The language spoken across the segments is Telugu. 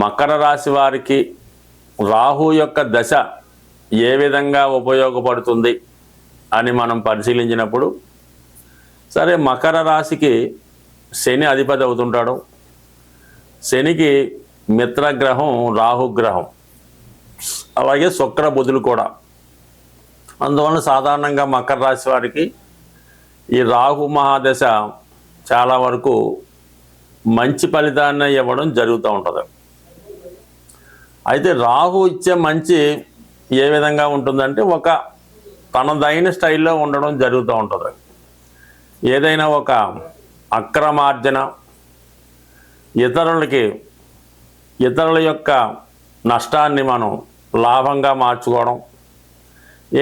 మకర రాశి వారికి రాహు యొక్క దశ ఏ విధంగా ఉపయోగపడుతుంది అని మనం పరిశీలించినప్పుడు సరే మకర రాశికి శని అధిపతి అవుతుంటాడు. శనికి మిత్రగ్రహం రాహుగ్రహం అలాగే శుక్ర బుధులు కూడా. అందువలన సాధారణంగా మకర రాశి వారికి ఈ రాహు మహాదశ చాలా వరకు మంచి ఫలితాన్ని ఇవ్వడం జరుగుతూ ఉంటుంది. అయితే రాహు ఇచ్చే మంచి ఏ విధంగా ఉంటుందంటే ఒక తనదైన స్టైల్లో ఉండడం జరుగుతూ ఉంటుంది. ఏదైనా ఒక అక్రమార్జన ఇతరులకి ఇతరుల యొక్క నష్టాన్ని మనం లాభంగా మార్చుకోవడం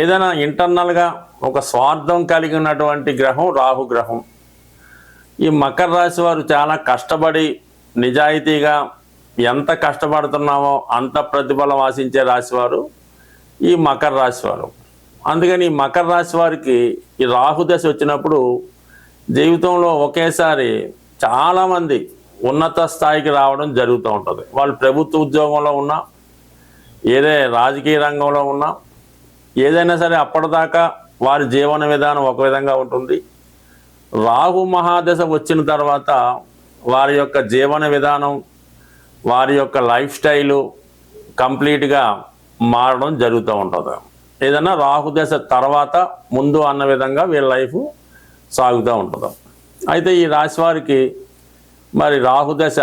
ఏదైనా ఇంటర్నల్గా ఒక స్వార్థం కలిగి ఉన్నటువంటి గ్రహం రాహు గ్రహం. ఈ మకర రాశి వారు చాలా కష్టపడి నిజాయితీగా ఎంత కష్టపడుతున్నామో అంత ప్రతిఫలం ఆశించే రాశివారు ఈ మకర రాశి వారు అందుకని ఈ మకర రాశి వారికి ఈ రాహు దశ వచ్చినప్పుడు జీవితంలో ఒకేసారి చాలామంది ఉన్నత స్థాయికి రావడం జరుగుతూ ఉంటుంది. వాళ్ళు ప్రభుత్వ ఉద్యోగంలో ఉన్నా ఏదే రాజకీయ రంగంలో ఉన్నా ఏదైనా సరే అప్పటిదాకా వారి జీవన విధానం ఒక విధంగా ఉంటుంది. రాహు మహాదశ వచ్చిన తర్వాత వారి యొక్క జీవన విధానం వారి యొక్క లైఫ్ స్టైలు కంప్లీట్గా మారడం జరుగుతూ ఉంటుంది. ఏదైనా రాహుదశ తర్వాత ముందు అన్న విధంగా వీళ్ళ లైఫ్ సాగుతూ ఉంటుంది. అయితే ఈ రాశి వారికి మరి రాహుదశ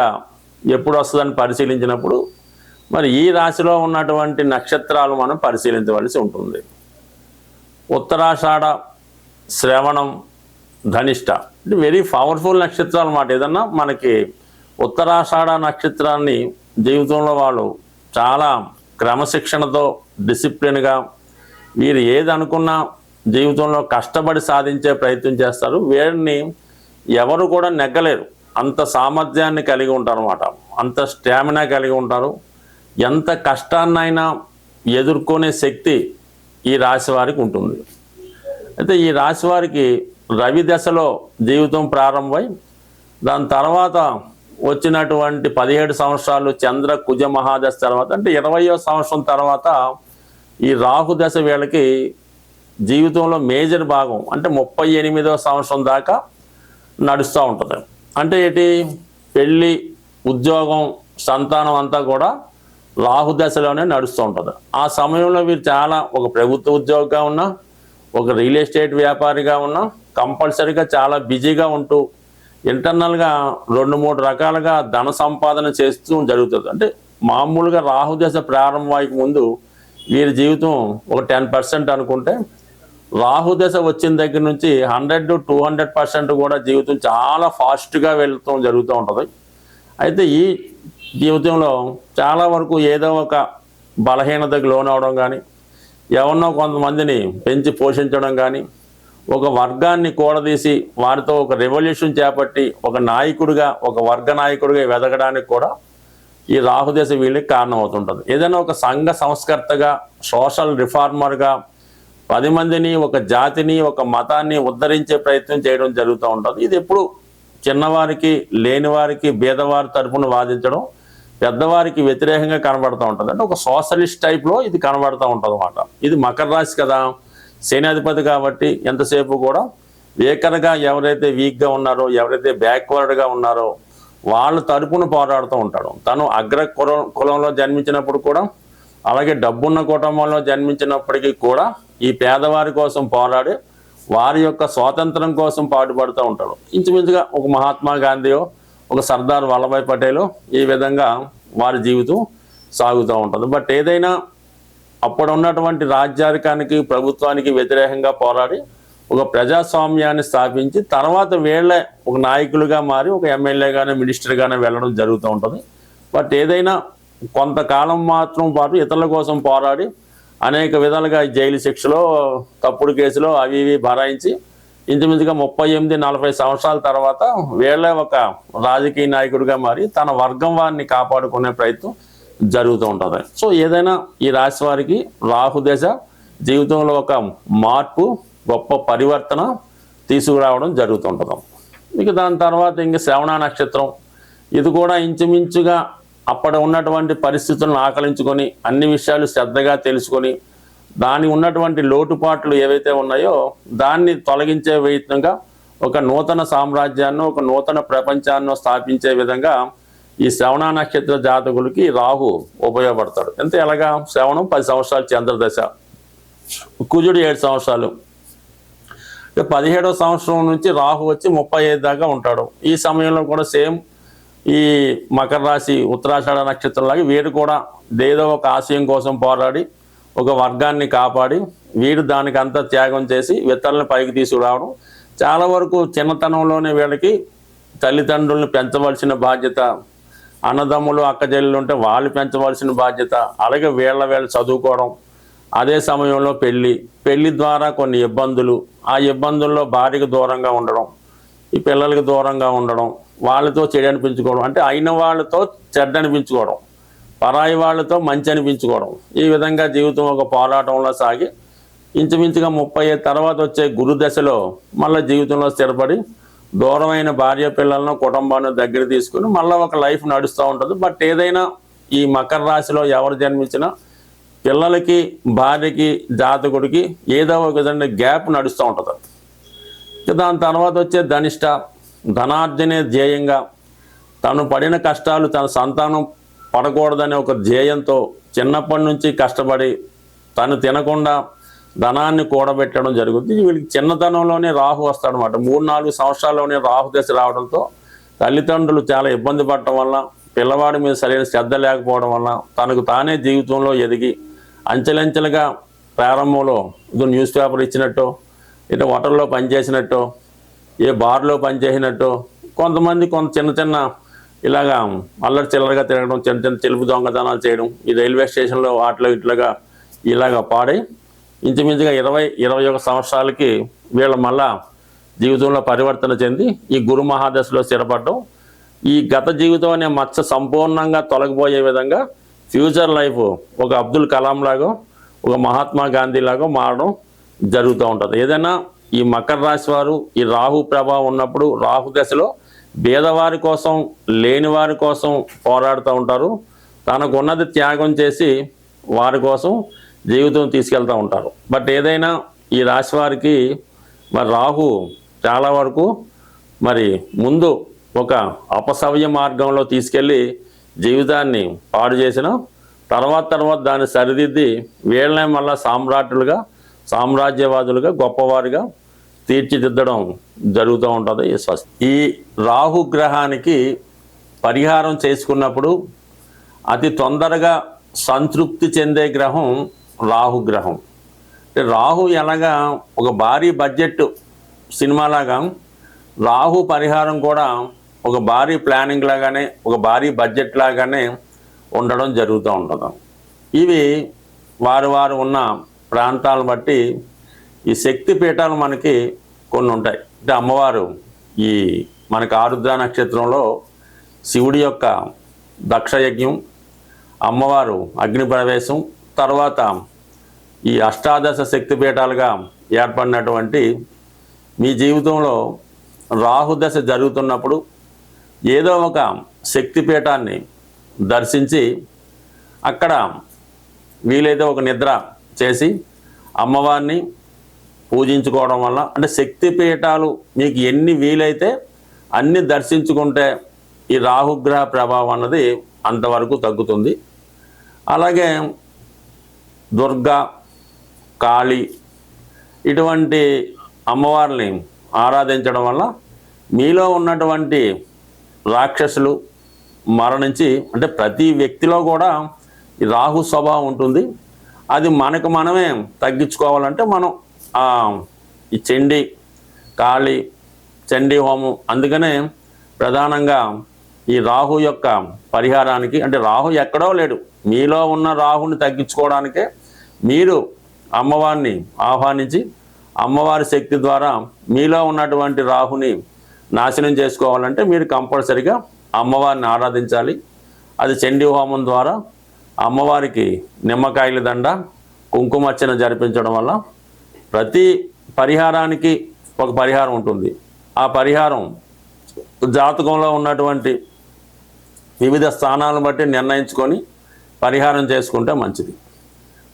ఎప్పుడు వస్తుందని పరిశీలించినప్పుడు మరి ఈ రాశిలో ఉన్నటువంటి నక్షత్రాలు మనం పరిశీలించవలసి ఉంటుంది. ఉత్తరాషాఢ శ్రవణం ధనిష్ట. అంటే వెరీ పవర్ఫుల్ నక్షత్రాలు అన్నమాట. ఏదన్నా మనకి ఉత్తరాషాఢ నక్షత్రాన్ని జీవితంలో వాళ్ళు చాలా క్రమశిక్షణతో డిసిప్లిన్గా వీరు ఏది అనుకున్నా జీవితంలో కష్టపడి సాధించే ప్రయత్నం చేస్తారు. వీరిని ఎవరు కూడా నెగ్గలేరు. అంత సామర్థ్యాన్ని కలిగి ఉంటారు అనమాట అంత స్టామినా కలిగి ఉంటారు. ఎంత కష్టాన్నైనా ఎదుర్కొనే శక్తి ఈ రాశి వారికి ఉంటుంది. అయితే ఈ రాశి వారికి రవి దశలో జీవితం ప్రారంభమై దాని తర్వాత వచ్చినటువంటి పదిహేడు సంవత్సరాలు చంద్ర కుజ మహాదశ తర్వాత అంటే ఇరవయో సంవత్సరం తర్వాత ఈ రాహు దశ వీళ్ళకి జీవితంలో మేజర్ భాగం అంటే ముప్పై ఎనిమిదో సంవత్సరం దాకా నడుస్తూ ఉంటుంది. అంటే ఏంటి? పెళ్ళి ఉద్యోగం సంతానం అంతా కూడా రాహు దశలోనే నడుస్తూ ఉంటుంది. ఆ సమయంలో వీరు చాలా ఒక ప్రభుత్వ ఉద్యోగిగా ఉన్నా ఒక రియల్ ఎస్టేట్ వ్యాపారిగా ఉన్నా కంపల్సరీగా చాలా బిజీగా ఉంటూ ఇంటర్నల్గా రెండు మూడు రకాలుగా ధన సంపాదన చేస్తూ జరుగుతుంది. అంటే మామూలుగా రాహుదశ ప్రారంభానికి ముందు వీరి జీవితం ఒక టెన్ పర్సెంట్ అనుకుంటే రాహుదశ వచ్చిన దగ్గర నుంచి hundred to two hundred percent కూడా జీవితం చాలా ఫాస్ట్గా వెళ్తూ జరుగుతూ ఉంటుంది. అయితే ఈ జీవితంలో చాలా వరకు ఏదో ఒక బలహీనతకు లోనవడం కానీ ఎవరినో కొంతమందిని పెంచి పోషించడం కానీ ఒక వర్గాన్ని కూడదీసి వారితో ఒక రెవల్యూషన్ చేపట్టి ఒక నాయకుడిగా ఒక వర్గ నాయకుడిగా వెదగడానికి కూడా ఈ రాహుదేశ వీళ్ళకి కారణమవుతుంటుంది. ఏదైనా ఒక సంఘ సంస్కర్తగా సోషల్ రిఫార్మర్గా పది మందిని ఒక జాతిని ఒక మతాన్ని ఉద్ధరించే ప్రయత్నం చేయడం జరుగుతూ ఉంటుంది. ఇది ఎప్పుడు చిన్నవారికి లేనివారికి భేదవారి తరపున వాదించడం పెద్దవారికి వ్యతిరేకంగా కనబడుతూ ఉంటుంది. అంటే ఒక సోషలిస్ట్ టైప్లో ఇది కనబడుతూ ఉంటుంది అన్నమాట ఇది మకర రాశి కదా. సేనాధిపతి కాబట్టి ఎంతసేపు కూడా వేకరగా ఎవరైతే వీక్గా ఉన్నారో ఎవరైతే బ్యాక్వర్డ్గా ఉన్నారో వాళ్ళ తరపున పోరాడుతూ ఉంటాడు. తను అగ్ర కులం కులంలో జన్మించినప్పుడు కూడా అలాగే డబ్బున్న కుటుంబంలో జన్మించినప్పటికీ కూడా ఈ పేదవారి కోసం పోరాడి వారి యొక్క స్వాతంత్రం కోసం పాటుపడుతూ ఉంటాడు. ఇంచుమించుగా ఒక మహాత్మా గాంధీయో ఒక సర్దార్ వల్లభాయ్ పటేలో ఈ విధంగా వారి జీవితం సాగుతూ ఉంటుంది. బట్ ఏదైనా అప్పుడు ఉన్నటువంటి రాజ్యాధికానికి ప్రభుత్వానికి వ్యతిరేకంగా పోరాడి ఒక ప్రజాస్వామ్యాన్ని స్థాపించి తర్వాత వీళ్ళే ఒక నాయకులుగా మారి ఒక ఎమ్మెల్యేగానే మినిస్టర్గానే వెళ్ళడం జరుగుతూ ఉంటుంది. బట్ ఏదైనా కొంతకాలం మాత్రం పాటు ఇతరుల కోసం పోరాడి అనేక విధాలుగా జైలు శిక్షలో తప్పుడు కేసులో అవి ఇవి భరాయించి ఇంచుమించుగా ముప్పై ఎనిమిది నలభై సంవత్సరాల తర్వాత వీళ్ళే ఒక రాజకీయ నాయకుడిగా మారి తన వర్గం వారిని కాపాడుకునే ప్రయత్నం జరుగుతూ ఉంటుంది. సో ఏదైనా ఈ రాశి వారికి రాహుదశ జీవితంలో ఒక మార్పు గొప్ప పరివర్తన తీసుకురావడం జరుగుతుంటుంది ఇక దాని తర్వాత ఇంక శ్రవణ నక్షత్రం. ఇది కూడా ఇంచుమించుగా అప్పటి ఉన్నటువంటి పరిస్థితులను ఆకలించుకొని అన్ని విషయాలు శ్రద్ధగా తెలుసుకొని దాని ఉన్నటువంటి లోటుపాట్లు ఏవైతే ఉన్నాయో దాన్ని తొలగించే విధంగా ఒక నూతన సామ్రాజ్యాన్ని ఒక నూతన ప్రపంచాన్ని స్థాపించే విధంగా ఈ శ్రవణ నక్షత్ర జాతకులకి రాహు ఉపయోగపడతాడు. ఎంత ఎలాగా? శ్రవణం పది సంవత్సరాలు చంద్రదశ. కుజుడు ఏడు సంవత్సరాలు. పదిహేడవ సంవత్సరం నుంచి రాహు వచ్చి ముప్పై ఐదు దాకా ఉంటాడు. ఈ సమయంలో కూడా సేమ్ ఈ మకర రాశి ఉత్తరాషాఢ నక్షత్రం లాగా వీడు కూడా ఏదో ఒక ఆశయం కోసం పోరాడి ఒక వర్గాన్ని కాపాడి వీడు దానికి అంతా త్యాగం చేసి ఇతరులను పైకి తీసుకురావడం. చాలా వరకు చిన్నతనంలోనే వీళ్ళకి తల్లిదండ్రులను పెంచవలసిన బాధ్యత అన్నదమ్ములు అక్కచెల్లెలు ఉంటే వాళ్ళు పెంచవలసిన బాధ్యత అలాగే వీళ్ళ వీళ్ళు చదువుకోవడం. అదే సమయంలో పెళ్ళి పెళ్ళి ద్వారా కొన్ని ఇబ్బందులు. ఆ ఇబ్బందుల్లో భార్యకు దూరంగా ఉండడం ఈ పిల్లలకి దూరంగా ఉండడం వాళ్ళతో చెడు అనిపించుకోవడం అంటే అయిన వాళ్ళతో చెడ్డ అనిపించుకోవడం పరాయి వాళ్ళతో మంచి అనిపించుకోవడం. ఈ విధంగా జీవితం ఒక పోరాటంలో సాగి ఇంచుమించుగా ముప్పై తర్వాత వచ్చే గురు దశలో మళ్ళీ జీవితంలో స్థిరపడి దూరమైన భార్య పిల్లలను కుటుంబాన్ని దగ్గర తీసుకుని మళ్ళీ ఒక లైఫ్ నడుస్తూ ఉంటుంది. బట్ ఏదైనా ఈ మకర రాశిలో ఎవరు జన్మించినా పిల్లలకి భార్యకి జాతకుడికి ఏదో ఒక విధంగా గ్యాప్ నడుస్తూ ఉంటుంది. దాని తర్వాత వచ్చే ధనిష్ట ధనార్జనే ధ్యేయంగా తను పడిన కష్టాలు తన సంతానం పడకూడదనే ఒక ధ్యేయంతో చిన్నప్పటి నుంచి కష్టపడి తను తినకుండా ధనాన్ని కూడబెట్టడం జరుగుతుంది వీళ్ళకి చిన్నతనంలోనే రాహు వస్తాడనమాట మూడు నాలుగు సంవత్సరాల్లోనే రాహు దశ రావడంతో తల్లిదండ్రులు చాలా ఇబ్బంది పడటం వల్ల పిల్లవాడి మీద సరైన శ్రద్ధ లేకపోవడం వల్ల తనకు తానే జీవితంలో ఎదిగి అంచెలంచెలుగా ప్రారంభంలో ఇది న్యూస్ పేపర్ ఇచ్చినట్టు ఇటు హోటల్లో పనిచేసినట్టు ఏ బార్లో పనిచేసినట్టు కొంతమంది కొంత చిన్న చిన్న ఇలాగా అల్లరి చిల్లరగా తిరగడం చిన్న చిన్న తెలుపు దొంగతనాలు చేయడం ఈ రైల్వే స్టేషన్లో వాటిలో ఇట్లాగా ఇలాగా పాడై ఇంచుమించుగా ఇరవై ఇరవై ఒక సంవత్సరాలకి వీళ్ళ మళ్ళా జీవితంలో పరివర్తన చెంది ఈ గురు మహాదశలో స్థిరపడడం. ఈ గత జీవితం అనే మచ్చ సంపూర్ణంగా తొలగిపోయే విధంగా ఫ్యూచర్ లైఫ్ ఒక అబ్దుల్ కలాం లాగా ఒక మహాత్మా గాంధీ లాగా మారడం జరుగుతూ ఉంటుంది. ఏదైనా ఈ మకర రాశి వారు ఈ రాహు ప్రభావం ఉన్నప్పుడు రాహు దశలో పేదవారి కోసం లేని వారి కోసం పోరాడుతూ ఉంటారు. తనకు ఉన్నది త్యాగం చేసి వారి కోసం జీవితం తీసుకెళ్తూ ఉంటారు. బట్ ఏదైనా ఈ రాశి వారికి మరి రాహు చాలా వరకు మరి ముందు ఒక అపసవ్య మార్గంలో తీసుకెళ్ళి జీవితాన్ని పాడు చేసిన తర్వాత తర్వాత దాన్ని సరిదిద్ది వీళ్ళనే మళ్ళీ సామ్రాట్లుగా సామ్రాజ్యవాదులుగా గొప్పవారిగా తీర్చిదిద్దడం జరుగుతూ ఉంటుంది ఈ స్వస్తి ఈ రాహు గ్రహానికి పరిహారం చేసుకున్నప్పుడు అతి తొందరగా సంతృప్తి చెందే గ్రహం రాహు గ్రహం అంటే రాహు ఎలాగా ఒక భారీ బడ్జెట్ సినిమాలాగా రాహు పరిహారం కూడా ఒక భారీ ప్లానింగ్ లాగానే ఒక భారీ బడ్జెట్ లాగానే ఉండడం జరుగుతూ ఉంటుంది. ఇవి వారు వారు ఉన్న ప్రాంతాలను బట్టి ఈ శక్తి పీఠాలు మనకి కొన్ని ఉంటాయి. అంటే అమ్మవారు ఈ మనకి ఆరుద్ర నక్షత్రంలో శివుడి యొక్క దక్షయజ్ఞం అమ్మవారు అగ్ని ప్రవేశం తర్వాత ఈ అష్టాదశ శక్తిపీఠాలుగా ఏర్పడినటువంటి మీ జీవితంలో రాహుదశ జరుగుతున్నప్పుడు ఏదో ఒక శక్తిపీఠాన్ని దర్శించి అక్కడ వీలైతే ఒక నిద్ర చేసి అమ్మవారిని పూజించుకోవడం వల్ల అంటే శక్తిపీఠాలు మీకు ఎన్ని వీలైతే అన్ని దర్శించుకుంటే ఈ రాహుగ్రహ ప్రభావం అన్నది అంతవరకు తగ్గుతుంది. అలాగే దుర్గా కాళీ ఇటువంటి అమ్మవారిని ఆరాధించడం వల్ల మీలో ఉన్నటువంటి రాక్షసులు మరణించి అంటే ప్రతి వ్యక్తిలో కూడా ఈ రాహు స్వభావం ఉంటుంది. అది మనకు మనమే తగ్గించుకోవాలంటే మనం ఈ చండి కాళీ చండీ హోమం అందుకనే ప్రధానంగా ఈ రాహు యొక్క పరిహారానికి అంటే రాహు ఎక్కడో లేడు. మీలో ఉన్న రాహుని తగ్గించుకోవడానికే మీరు అమ్మవారిని ఆహ్వానించి అమ్మవారి శక్తి ద్వారా మీలో ఉన్నటువంటి రాహుని నాశనం చేసుకోవాలంటే మీరు కంపల్సరిగా అమ్మవారిని ఆరాధించాలి. అది చండీ హోమం ద్వారా అమ్మవారికి నిమ్మకాయల దండ కుంకుమర్చన జరిపించడం వల్ల ప్రతి పరిహారానికి ఒక పరిహారం ఉంటుంది. ఆ పరిహారం జాతకంలో ఉన్నటువంటి వివిధ స్థానాలను బట్టి నిర్ణయించుకొని పరిహారం చేసుకుంటే మంచిది.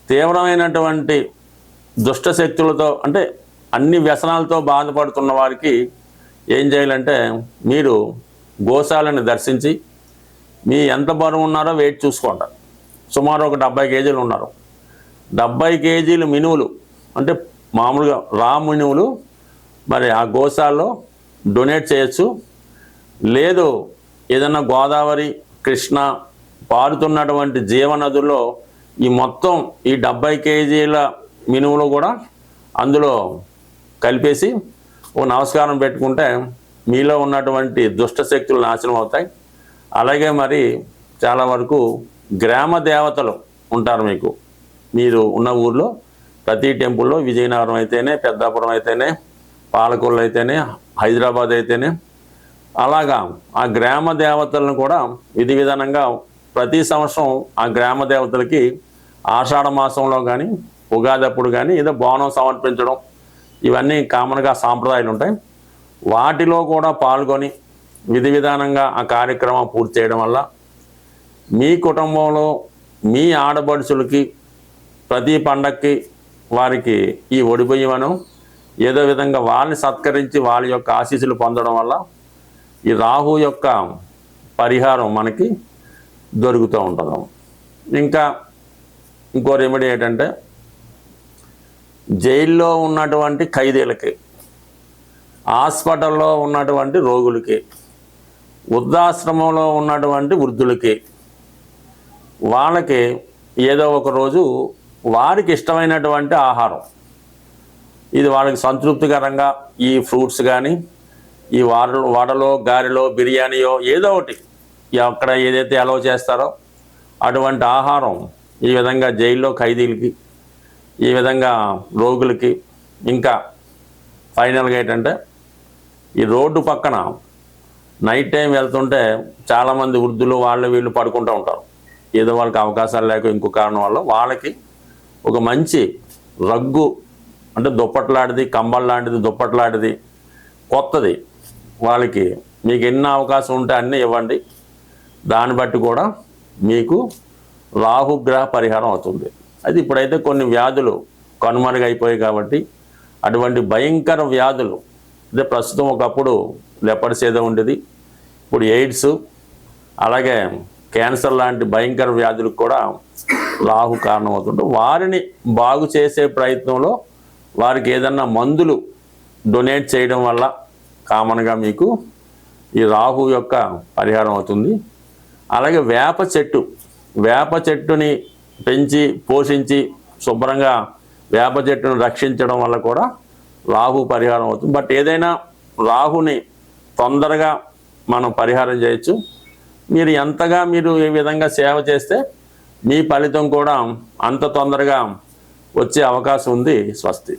తీవ్రమైనటువంటి దుష్ట శక్తులతో అంటే అన్ని వ్యసనాలతో బాధపడుతున్న వారికి ఏం చేయాలంటే మీరు గోశాలను దర్శించి మీ ఎంత బరువు ఉన్నారో వెయిట్ చూసుకోండి. సుమారు ఒక డెబ్బై కేజీలు ఉన్నారు. డెబ్బై కేజీలు మినువులు అంటే మామూలుగా రా మినువులు మరి ఆ గోశాలలో డొనేట్ చేయొచ్చు. లేదు ఏదన్నా గోదావరి కృష్ణ పారుతున్నటువంటి జీవనదుల్లో ఈ మొత్తం ఈ డెబ్బై కేజీల మినువులు కూడా అందులో కలిపేసి ఓ నమస్కారం పెట్టుకుంటే మీలో ఉన్నటువంటి దుష్ట శక్తులు నాశనం అవుతాయి. అలాగే మరి చాలా వరకు గ్రామ దేవతలు ఉంటారు మీకు. మీరు ఉన్న ఊర్లో ప్రతి టెంపుల్లో విజయనగరం అయితేనే పెద్దాపురం అయితేనే పాలకొల్లు అయితేనే హైదరాబాద్ అయితేనే అలాగా ఆ గ్రామ దేవతలను కూడా విధి విధానంగా ప్రతి సంవత్సరం ఆ గ్రామ దేవతలకి ఆషాఢ మాసంలో కానీ ఉగాది అప్పుడు కానీ ఏదో బోనం సమర్పించడం ఇవన్నీ కామన్గా సాంప్రదాయాలు ఉంటాయి. వాటిలో కూడా పాల్గొని విధి విధానంగా ఆ కార్యక్రమం పూర్తి చేయడం వల్ల మీ కుటుంబంలో మీ ఆడబడుచులకి ప్రతి పండక్కి వారికి ఈ ఒడిబియ్యమను ఏదో విధంగా వాళ్ళని సత్కరించి వాళ్ళ యొక్క ఆశీస్సులు పొందడం వల్ల ఈ రాహు యొక్క పరిహారం మనకి దొరుకుతూ ఉంటాము ఇంకా ఇంకో రెమెడీ ఏంటంటే జైల్లో ఉన్నటువంటి ఖైదీలకి హాస్పిటల్లో ఉన్నటువంటి రోగులకి వృద్ధాశ్రమంలో ఉన్నటువంటి వృద్ధులకి వాళ్ళకి ఏదో ఒక రోజు వారికి ఇష్టమైనటువంటి ఆహారం. ఇది వాళ్ళకి సంతృప్తికరంగా ఈ ఫ్రూట్స్ కానీ ఈ వాడ వడలో గారెలో బిర్యానీయో ఏదో ఒకటి అక్కడ ఏదైతే అలౌ చేస్తారో అటువంటి ఆహారం ఈ విధంగా జైల్లో ఖైదీలకి ఈ విధంగా రోగులకి ఇంకా ఫైనల్గా ఏంటంటే ఈ రోడ్డు పక్కన నైట్ టైం వెళ్తుంటే చాలామంది వృద్ధులు వాళ్ళు వీళ్ళు పడుకుంటూ ఉంటారు. ఏదో వాళ్ళకి అవకాశాలు లేక ఇంకో కారణం వల్ల వాళ్ళకి ఒక మంచి రగ్గు అంటే దుప్పట్లాంటిది కంబల్ లాంటిది దుప్పట్లాంటిది కొత్తది. వాళ్ళకి మీకు ఎన్ని అవకాశం ఉంటే అన్నీ ఇవ్వండి. దాన్ని బట్టి కూడా మీకు రాహుగ్రహ పరిహారం అవుతుంది. అది ఇప్పుడైతే కొన్ని వ్యాధులు కనుమరుగైపోయాయి కాబట్టి అటువంటి భయంకర వ్యాధులు అంటే ప్రస్తుతం ఒకప్పుడు లెపర్స్ ఏదో ఉండేది ఇప్పుడు ఎయిడ్స్ అలాగే క్యాన్సర్ లాంటి భయంకర వ్యాధులకు కూడా రాహు కారణమవుతుంటే వారిని బాగు చేసే ప్రయత్నంలో వారికి ఏదన్నా మందులు డొనేట్ చేయడం వల్ల కామన్గా మీకు ఈ రాహు యొక్క పరిహారం అవుతుంది. అలాగే వేప చెట్టు వేప చెట్టుని పెంచి పోషించి శుభ్రంగా వేప చెట్టును రక్షించడం వల్ల కూడా రాహు పరిహారం అవుతుంది. బట్ ఏదైనా రాహుని తొందరగా మనం పరిహారం చేయొచ్చు. మీరు ఎంతగా మీరు ఈ విధంగా సేవ చేస్తే మీ ఫలితం కూడా అంత తొందరగా వచ్చే అవకాశం ఉంది స్వస్తి.